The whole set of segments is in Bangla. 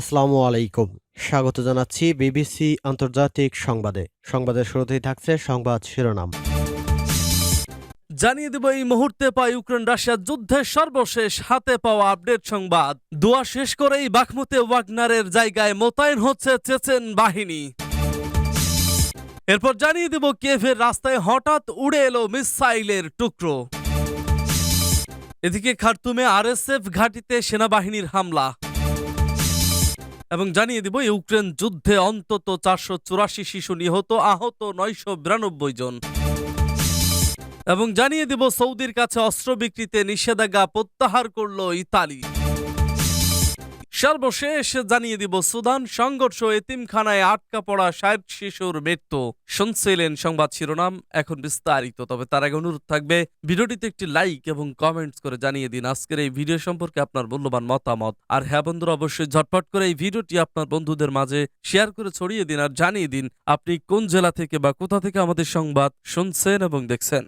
আসসালামু আলাইকুম। স্বাগত জানাচ্ছি বিবিসি আন্তর্জাতিক সংবাদে। সংবাদের শুরুতেই থাকছে সংবাদ শিরোনাম। জানিয়ে দেব এই মুহূর্তে পাই ইউক্রেন রাশিয়া যুদ্ধের সর্বশেষ হাতে পাওয়া আপডেট সংবাদ। দোয়া শেষ করেই বাখমুতে ওয়াগনারের জায়গায় মোতায়েন হচ্ছে চেচেন বাহিনী। এরপর জানিয়ে দেব কেভের রাস্তায় হঠাৎ উড়ে এলো মিসাইলের টুকরো। এদিকে খার্তুমে আরএসএফ ঘাঁটিতে সেনাবাহিনীর হামলা। এবং জানিয়ে দিব ইউক্রেন যুদ্ধে অন্তত চারশো চুরাশি শিশু নিহত, আহত নয়শো বিরানব্বই জন। এবং জানিয়ে দিব, সৌদির কাছে অস্ত্র বিক্রিতে নিষেধাজ্ঞা প্রত্যাহার করল ইতালি। সর্বশেষ জানিয়ে দিব, সুদান সংঘর্ষ এতিমখানায় আটকা পড়া ষাট শিশুর মৃত্যু। শুনছিলেন সংবাদ শিরোনাম, এখন বিস্তারিত। তবে তার আগে অনুরোধ থাকবে, ভিডিওটিতে একটি লাইক এবং কমেন্টস করে জানিয়ে দিন, আজকের এই ভিডিও সম্পর্কে আপনার মূল্যবান মতামত। আর হ্যাঁ বন্ধুরা, অবশ্যই ঝটপট করে এই ভিডিওটি আপনার বন্ধুদের মাঝে শেয়ার করে ছড়িয়ে দিন আর জানিয়ে দিন, আপনি কোন জেলা থেকে বা কোথা থেকে আমাদের সংবাদ শুনছেন এবং দেখছেন।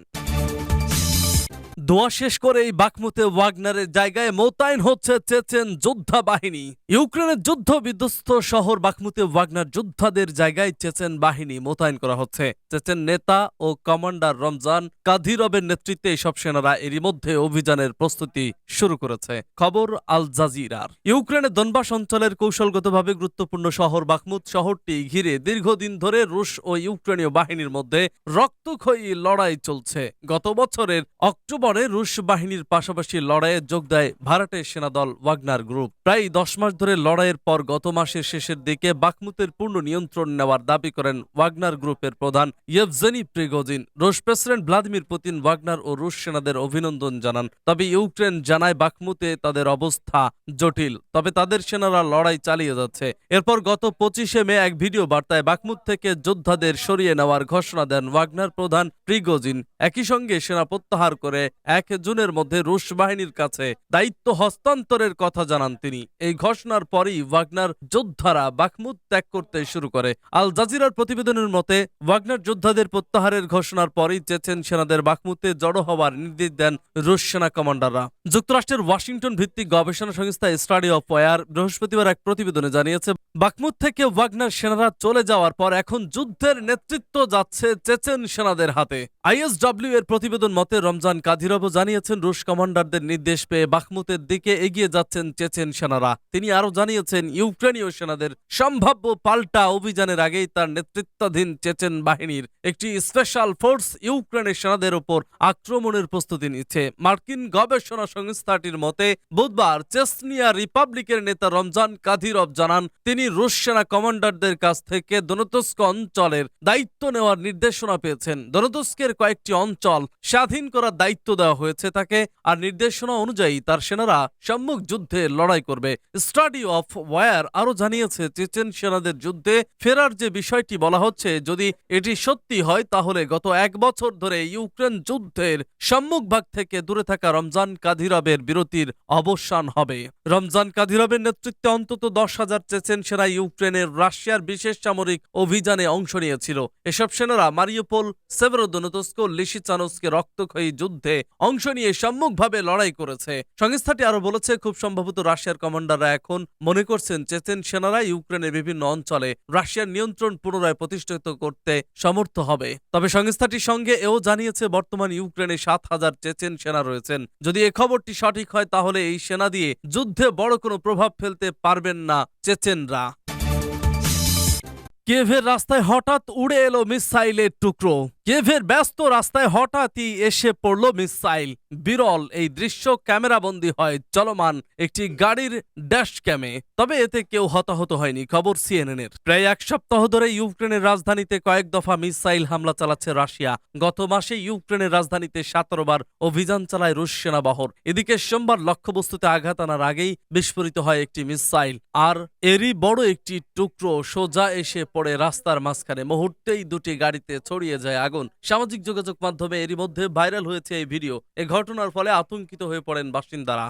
দোয়া শেষ করেই বাকমুতে ওয়াগনারের জায়গায় মোতায়েন হচ্ছে চেচেন যোদ্ধা বাহিনী ইউক্রেনের যুদ্ধ বিধ্বস্ত শহর বাকমুতে ওয়াগনার যোদ্ধাদের জায়গায় চেচেন বাহিনী মোতায়েন করা হচ্ছে। চেচেন নেতা ও কমান্ডার রমজান কাদিরবের নেতৃত্বে এসব সেনারা এরই মধ্যে অভিযানের প্রস্তুতি শুরু করেছে। খবর আল জাজিরার। ইউক্রেনের দনবাস অঞ্চলের কৌশলগতভাবে গুরুত্বপূর্ণ শহর বাকমুত শহরটি ঘিরে দীর্ঘদিন ধরে রুশ ও ইউক্রেনীয় বাহিনীর মধ্যে রক্তক্ষয়ী লড়াই চলছে। গত বছরের অক্টোবরে রুশ বাহিনীর পাশাপাশি লড়াইয়ে যোগ দেয় ভাড়াটের সেনাদল ওয়াগনার গ্রুপ। প্রায় দশ মাস ধরে লড়াইয়ের পর গত মাসের শেষের দিকে বাকমুতের পূর্ণ নিয়ন্ত্রণ নেওয়ার দাবি করেন ওয়াগনার গ্রুপের প্রধান ইয়েভজেনি প্রিগোজিন। রুশ প্রেসিডেন্ট ভ্লাদিমির পুতিন ওয়াগনার ও রুশ সেনাদের অভিনন্দন জানান। তবে ইউক্রেন জানায় বাকমুতে তাদের অবস্থা জটিল, তবে তাদের সেনারা লড়াই চালিয়ে যাচ্ছে। এরপর গত পঁচিশে মে এক ভিডিও বার্তায় বাকমুত থেকে যোদ্ধাদের সরিয়ে নেওয়ার ঘোষণা দেন ওয়াগনার প্রধান প্রিগোজিন। একই সঙ্গে সেনা প্রত্যাহার করে এক জুনের মধ্যে রুশ বাহিনীর কাছে দায়িত্ব হস্তান্তরের কথা জানান তিনি। এই ঘোষণার পরই ওয়াগনার যোদ্ধারা বাকমুত ত্যাগ করতে শুরু করে। আল জাজিরার প্রতিবেদনের মতে, ওয়াগনার যোদ্ধাদের প্রত্যাহারের ঘোষণার পরই চেচেন সেনাদের বাকমুতে জড়ো হওয়ার নির্দেশ দেন রুশ সেনা কমান্ডাররা। যুক্তরাষ্ট্রের ওয়াশিংটন ভিত্তিক গবেষণা সংস্থা স্টাডি অফ ওয়ার বৃহস্পতিবার এক প্রতিবেদনে জানিয়েছে বাকমুত থেকে ওয়াগনার সেনারা চলে যাওয়ার পর এখন যুদ্ধের নেতৃত্ব যাচ্ছে চেচেন সেনাদের হাতে। আইএসডব্লিউ এর প্রতিবেদন মতে, রমজান কাদিরভ জানিয়েছেন, রুশ কমান্ডারদের নির্দেশ পেয়ে বাখমুতের দিকে এগিয়ে যাচ্ছেন চেচেন সেনারা। তিনি আরও জানিয়েছেন, ইউক্রেনীয় সেনাদের সম্ভাব্য পাল্টা অভিযানের আগেই তার নেতৃত্বাধীন চেচেন বাহিনীর একটি স্পেশাল ফোর্স ইউক্রেনের সেনাদের ওপর আক্রমণের প্রস্তুতি নিচ্ছে। মার্কিন গবেষণা সংস্থাটির মতে, বুধবার চেসনিয়া রিপাবলিকের নেতা রমজান কাদিরভ জানান, তিনি রুশ সেনা কমান্ডারদের কাছ থেকে দনতস্ক অঞ্চলের দায়িত্ব নেওয়ার নির্দেশনা পেয়েছেন। দনতস্কের কয়েকটি অঞ্চল স্বাধীন করার দায়িত্ব দেওয়া হয়েছে তাকে আর নির্দেশনা অনুযায়ী তার সেনারা সম্মুখ যুদ্ধে লড়াই করবে। স্টাডি অফ ওয়ার আরও জানিয়েছে, চেচেন সেনাদের যুদ্ধে ফেরার যে বিষয়টি বলা হচ্ছে, যদি এটি সত্যি হয়, তাহলে গত এক বছর ধরে ইউক্রেন যুদ্ধের সম্মুখভাগ থেকে দূরে থাকা রমজান কাদিরবের বিরতির অবসান হবে। রমজান কাদিরবের নেতৃত্বে অন্তত দশ হাজার চেচেন সেনা ইউক্রেনের রাশিয়ার বিশেষ সামরিক অভিযানে অংশ নিয়েছিল। এসব সেনারা মারিওপোল, সেভেরোদনতস্ক, লিসিচানস্কে রক্তক্ষয়ী যুদ্ধে অংশ নিয়ে সম্মুখভাবে লড়াই করেছে। সংস্থাটি আরও বলেছে, খুব সম্ভবত রাশিয়ার কমান্ডাররা এখন মনে করছেন চেচেন সেনারা ইউক্রেনের বিভিন্ন অঞ্চলে রাশিয়ার নিয়ন্ত্রণ পুনরায় প্রতিষ্ঠিত করতে সমর্থ হবে। তবে সংস্থাটির সঙ্গে এও জানিয়েছে, বর্তমান ইউক্রেনে সাত হাজার চেচেন সেনা রয়েছেন। যদি এ খবরটি সঠিক হয়, তাহলে এই সেনা দিয়ে যুদ্ধে বড় কোনো প্রভাব ফেলতে পারবেন না চেচেনরা। কেভের রাস্তায় হঠাৎ উড়ে এলো মিসাইলের টুকরো। কেভের ব্যস্ত রাস্তায় হঠাৎই এসে পড়ল মিসাইল। বিরল এই দৃশ্য ক্যামেরাবন্দি হয় চলমান একটি গাড়ির ড্যাশ ক্যামে। তবে এতে কেউ হতাহত হয়নি, খবর সিএনএনের। প্রায় এক সপ্তাহ ধরে ইউক্রেনের রাজধানীতে কয়েক দফা মিসাইল হামলা চালাচ্ছে রাশিয়া। গত মাসে ইউক্রেনের রাজধানীতে সতেরো বার অভিযান চালায় রুশ সেনাবাহর এদিকে সোমবার লক্ষ্যবস্তুতে আঘাত আনার আগেই বিস্ফোরিত হয় একটি মিসাইল। আর এরই বড় একটি টুকরো সোজা এসে পড়ে রাস্তার মাঝখানে। মুহূর্তেই দুটি গাড়িতে ছড়িয়ে যায় আগুন সামাজিক যোগাযোগ মাধ্যমে এরই মধ্যে ভাইরাল হয়েছে এই ভিডিও। এ ঘটনার ফলে আতঙ্কিত হয়ে পড়েন বাসিন্দারা।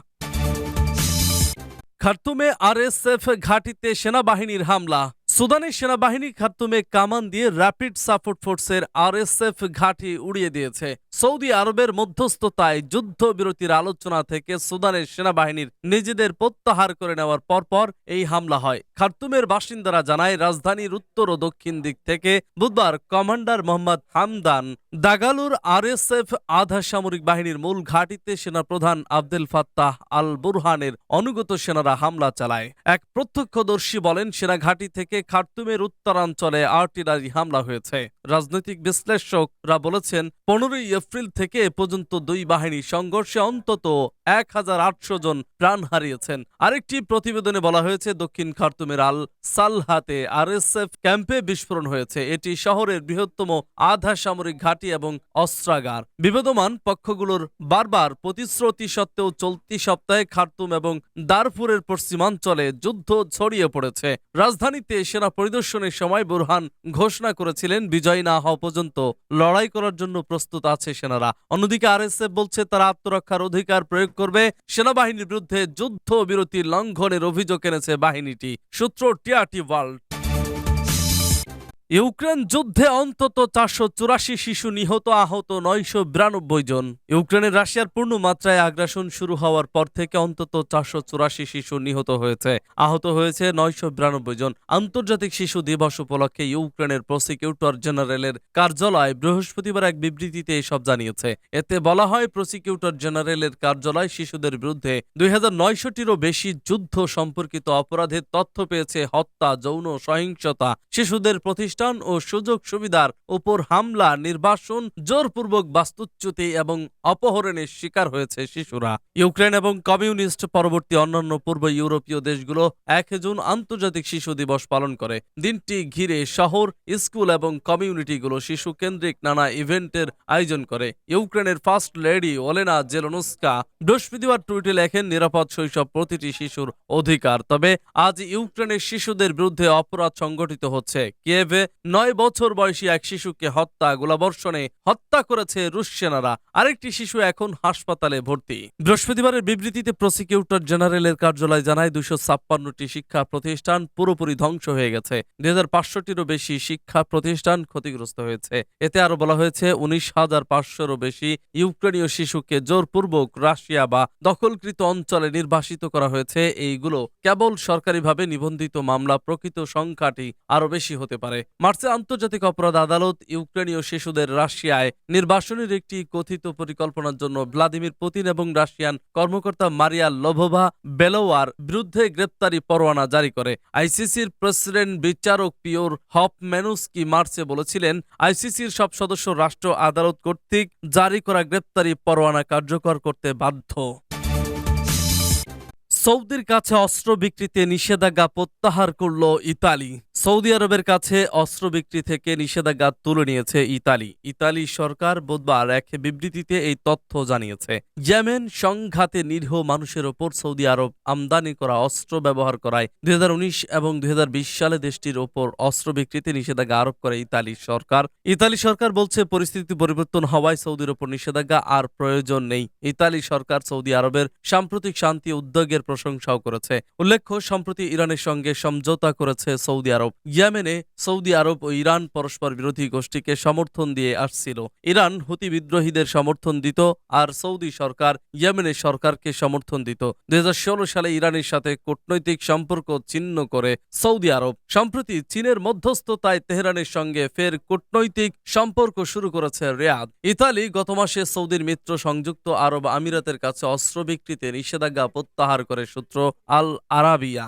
খার্তুমে আরএসএফ ঘাটিতে সেনাবাহিনীর হামলা। সুদানের সেনাবাহিনী খার্তুমে কামান দিয়ে র্যাপিড সাপোর্ট ফোর্সের আরএসএফ ঘাঁটি উড়িয়ে দিয়েছে। সৌদি আরবের মধ্যস্থতায় যুদ্ধবিরতির আলোচনা থেকে সুদানের সেনাবাহিনীর নিজেদের প্রত্যাহার করে নেওয়ার পরপর এই হামলা হয়। খার্তুমের বাসিন্দারা জানায় রাজধানীর উত্তর ও দক্ষিণ দিক থেকে বুধবার কমান্ডার মোহাম্মদ হামদান দাগালুর আরএসএফ আধা সামরিক বাহিনীর মূল ঘাঁটিতে সেনাপ্রধান আব্দুল ফাত্তাহ আল বুরহানের অনুগত সেনারা হামলা চালায়। এক প্রত্যক্ষদর্শী বলেন সেনা ঘাঁটি থেকে খার্তুমের উত্তরাঞ্চলে আর্টিলারি হামলা হয়েছে। রাজনৈতিক বিশ্লেষকরা বলেছেন, পনেরোই এপ্রিল থেকে পর্যন্ত দুই বাহিনী সংঘর্ষে অন্তত এক হাজার আটশো জন প্রাণ হারিয়েছেন। আরেকটি প্রতিবেদনে বলা হয়েছে, দক্ষিণ খার্তুমের আল সালহাতে আরএসএফ ক্যাম্পে বিস্ফোরণ হয়েছে। এটি শহরের বৃহত্তম আধা সামরিক ঘাঁটি এবং অস্ত্রাগার। বিবেদমান পক্ষগুলোর বারবার প্রতিশ্রুতি সত্ত্বেও চলতি সপ্তাহে খার্তুম এবং দারফুরের পশ্চিমাঞ্চলে যুদ্ধ ছড়িয়ে পড়েছে। রাজধানীতে সেনা পরিদর্শনের সময় বুরহান ঘোষণা করেছিলেন, বিজয় না হওয়া পর্যন্ত লড়াই করার জন্য প্রস্তুত আছে সেনারা। অন্যদিকে আরএসএফ বলছে, তারা আত্মরক্ষার অধিকার প্রয়োগ করবে সেনাবাহিনীর বিরুদ্ধে যুদ্ধ বিরতি লঙ্ঘনের অভিযোগ এনেছে বাহিনীটি। সূত্র টিআরটি ওয়ার্ল্ড। ইউক্রেন যুদ্ধে অন্তত চারশো চুরাশি শিশু নিহত আহত নয়শো বিরানব্বই জন। ইউক্রেনের রাশিয়ার পূর্ণ মাত্রায় আগ্রাসন শুরু হওয়ার পর থেকে অন্তত চারশো চুরাশি শিশু নিহত হয়েছে। আহত হয়েছে নয়শো বিরানব্বই জন। আন্তর্জাতিক শিশু দিবস উপলক্ষে ইউক্রেনের প্রসিকিউটর জেনারেলের কার্যালয় বৃহস্পতিবার এক বিবৃতিতে এসব জানিয়েছে। এতে বলা হয়, প্রসিকিউটর জেনারেলের কার্যালয় শিশুদের বিরুদ্ধে দুই হাজার নয়শোটিরও বেশি যুদ্ধ সম্পর্কিত অপরাধের তথ্য পেয়েছে। হত্যা, যৌন সহিংসতা, শিশুদের প্রতিষ্ঠান ও সুযোগ সুবিধার উপর হামলা, নির্বাসন, জোরপূর্বক বাস্তুচ্যুতি এবং অপহরণের শিকার হয়েছে শিশুরা। ইউক্রেন এবং কমিউনিস্ট পরবর্তী অন্যান্য পূর্ব ইউরোপীয় দেশগুলো এক জুন আন্তর্জাতিক শিশু দিবস পালন করে। দিনটি ঘিরে শহর, স্কুল এবং কমিউনিটিগুলো শিশু কেন্দ্রিক নানা ইভেন্টের আয়োজন করে। ইউক্রেনের ফার্স্ট লেডি ওলেনা জেলনুস্কা বৃহস্পতিবার টুইটে লেখেন, নিরাপদ শৈশব প্রতিটি শিশুর অধিকার, তবে আজ ইউক্রেনের শিশুদের বিরুদ্ধে অপরাধ সংগঠিত হচ্ছে। কিয়েভে নয় বছর বয়সী এক শিশুকে হত্যা, গোলাবর্ষণে হত্যা করেছে রুশ সেনারা। আরেকটি শিশু এখন হাসপাতালে ভর্তি। বৃহস্পতিবারের বিবৃতিতে প্রসিকিউটর জেনারেলের কার্যালয় জানায় দুশো ছাপ্পান্নটি শিক্ষা প্রতিষ্ঠান পুরোপুরি ধ্বংস হয়ে গেছে। দুই হাজার পাঁচশোটিরও বেশি শিক্ষা প্রতিষ্ঠান ক্ষতিগ্রস্ত হয়েছে। এতে আরও বলা হয়েছে, উনিশ হাজার পাঁচশোরও বেশি ইউক্রেনীয় শিশুকে জোরপূর্বক রাশিয়া বা দখলকৃত অঞ্চলে নির্বাসিত করা হয়েছে। এইগুলো কেবল সরকারিভাবে নিবন্ধিত মামলা, প্রকৃত সংখ্যাটি আরও বেশি হতে পারে। মার্চে আন্তর্জাতিক অপরাধ আদালত ইউক্রেনীয় শিশুদের রাশিয়ায় নির্বাসনের একটি কথিত পরিকল্পনার জন্য ভ্লাদিমির পুতিন এবং রাশিয়ান কর্মকর্তা মারিয়া লোভোভা বেলোয়ার বিরুদ্ধে গ্রেপ্তারি পরোয়ানা জারি করে। আইসিসির প্রেসিডেন্ট বিচারক পিওর হপ মেনুস্কি মার্চে বলেছিলেন, আইসিসির সব সদস্য রাষ্ট্র আদালত কর্তৃক জারি করা গ্রেপ্তারি পরোয়ানা কার্যকর করতে বাধ্য। সৌদির কাছে অস্ত্র বিক্রিতে নিষেধাজ্ঞা প্রত্যাহার করল ইতালি। সৌদি আরবের কাছে অস্ত্র বিক্রি থেকে নিষেধাজ্ঞা তুলে নিয়েছে ইতালি। ইতালি সরকার বুধবার এক বিবৃতিতে এই তথ্য জানিয়েছে। ইয়েমেন সংঘাতে নিরীহ মানুষের ওপর সৌদি আরব আমদানি করা অস্ত্র ব্যবহার করায় দুই হাজার উনিশ এবং দুই হাজার বিশ সালে দেশটির ওপর অস্ত্র বিক্রিতে নিষেধাজ্ঞা আরোপ করে ইতালি সরকার। ইতালি সরকার বলছে, পরিস্থিতি পরিবর্তন হওয়ায় সৌদির ওপর নিষেধাজ্ঞা আর প্রয়োজন নেই। ইতালি সরকার সৌদি আরবের সাম্প্রতিক শান্তি উদ্যোগের প্রশংসাও করেছে। উল্লেখ্য, সম্প্রতি ইরানের সঙ্গে সমঝোতা করেছে সৌদি আরব। ইয়েমেনে সৌদি আরব ও ইরান পরস্পর বিরোধী গোষ্ঠীকে সমর্থন দিয়ে আসছিল। ইরান হুতি বিদ্রোহীদের সমর্থন দিত আর সৌদি সরকার ইয়েমেনের সরকারকে সমর্থন দিত। দুই সালে ইরানের সাথে কূটনৈতিক সম্পর্ক ছিন্ন করে সৌদি আরব। সম্প্রতি চীনের মধ্যস্থতায় তেহরানের সঙ্গে ফের কূটনৈতিক সম্পর্ক শুরু করেছে রিয়াদ। ইতালি গত মাসে সৌদির মিত্র সংযুক্ত আরব আমিরাতের কাছে অস্ত্র বিক্রিতে নিষেধাজ্ঞা প্রত্যাহার করে সূত্র আল আরাবিয়া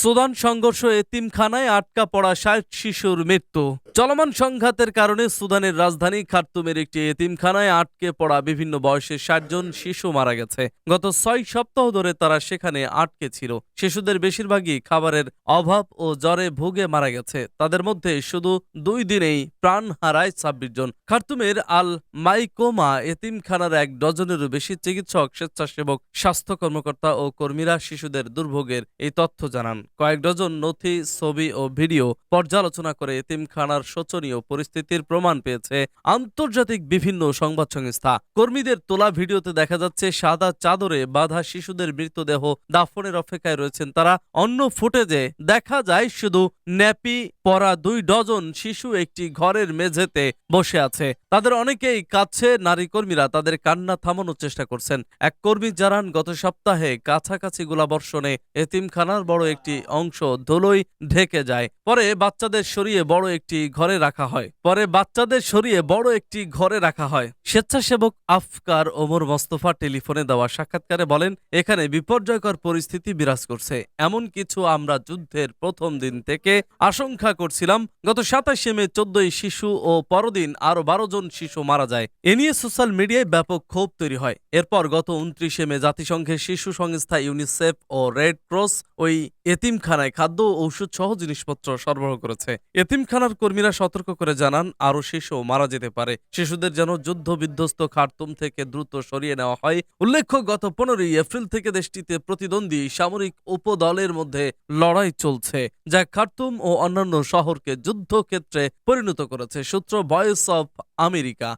সুদান সংঘর্ষ এতিমখানায় আটকা পড়া ষাট শিশুর মৃত্যু। চলমান সংঘাতের কারণে সুদানের রাজধানী খার্তুমের একটি এতিমখানায় আটকে পড়া বিভিন্ন বয়সের ষাট জন শিশু মারা গেছে। গত ছয় সপ্তাহ ধরে তারা সেখানে আটকে ছিল। শিশুদের বেশিরভাগই খাবারের অভাব ও জ্বরে ভুগে মারা গেছে। তাদের মধ্যে শুধু দুই দিনেই প্রাণ হারায় ছাব্বিশ জন। খার্তুমের আল মাইকোমা এতিমখানার এক ডজনেরও বেশি চিকিৎসক, স্বেচ্ছাসেবক, স্বাস্থ্য কর্মকর্তা ও কর্মীরা শিশুদের দুর্ভোগের এই তথ্য জানান। কয়েক ডজন নথি, ছবি ও ভিডিও পর্যালোচনা করে এতিমখানার শোচনীয় পরিস্থিতির প্রমাণ পেয়েছে আন্তর্জাতিক বিভিন্ন সংবাদ সংস্থা। কর্মীদের তোলা ভিডিওতে দেখা যাচ্ছে, সাদা চাদরে বাঁধা শিশুদের মৃতদেহ। দাফনের অপেক্ষায় রয়েছেন তারা। অন্য ফুটেজে দেখা যায়, শুধু ন্যাপি পরা দুই ডজন শিশু একটি ঘরের মেঝেতে বসে আছে। তাদের অনেকেই কাছে নারী কর্মীরা তাদের কান্না থামানোর চেষ্টা করছেন। এক কর্মী জানান, গত সপ্তাহে কাছাকাছি গোলাবর্ষণে এতিমখানার বড় একটি অংশ ধুলোয় ঢেকে যায়। পরে বাচ্চাদের সরিয়ে বড় একটি ঘরে রাখা হয়। পরে বাচ্চাদের সরিয়ে বড় একটি ঘরে রাখা হয়। স্বেচ্ছাসেবক আফকার ওমর মোস্তফা টেলিফোনে দেওয়া সাক্ষাৎকারে বলেন, এখানে বিপর্যয়কর পরিস্থিতি বিরাজ করছে। এমন কিছু আমরা যুদ্ধের প্রথম দিন থেকে আশঙ্কা করছিলাম। গত সাতাশে মে চোদ্দই শিশু ও পরদিন আরও বারো জন শিশু মারা যায়। এ নিয়ে সোশ্যাল মিডিয়ায় ব্যাপক ক্ষোভ তৈরি হয়। এরপর গত উনত্রিশে মে জাতিসংঘের শিশু সংস্থা ইউনিসেফ ও রেড ক্রস ওই এতিমখানায় খাদ্য ও ঔষধ সহ জিনিসপত্র সরবরাহ করেছে। এতিমখানার কর্মীরা সতর্ক করে জানান, আরও শিশু মারা যেতে পারে। শিশুদের যেন যুদ্ধ বিধ্বস্ত খার্তুম থেকে দ্রুত সরিয়ে নেওয়া হয়। উল্লেখ্য, গত পনেরোই এপ্রিল থেকে দেশটিতে প্রতিদ্বন্দ্বী সামরিক উপদলের মধ্যে লড়াই চলছে, যা খার্তুম ও অন্যান্য শহরকে যুদ্ধক্ষেত্রে পরিণত করেছে। সূত্র ভয়েস অফ আমেরিকা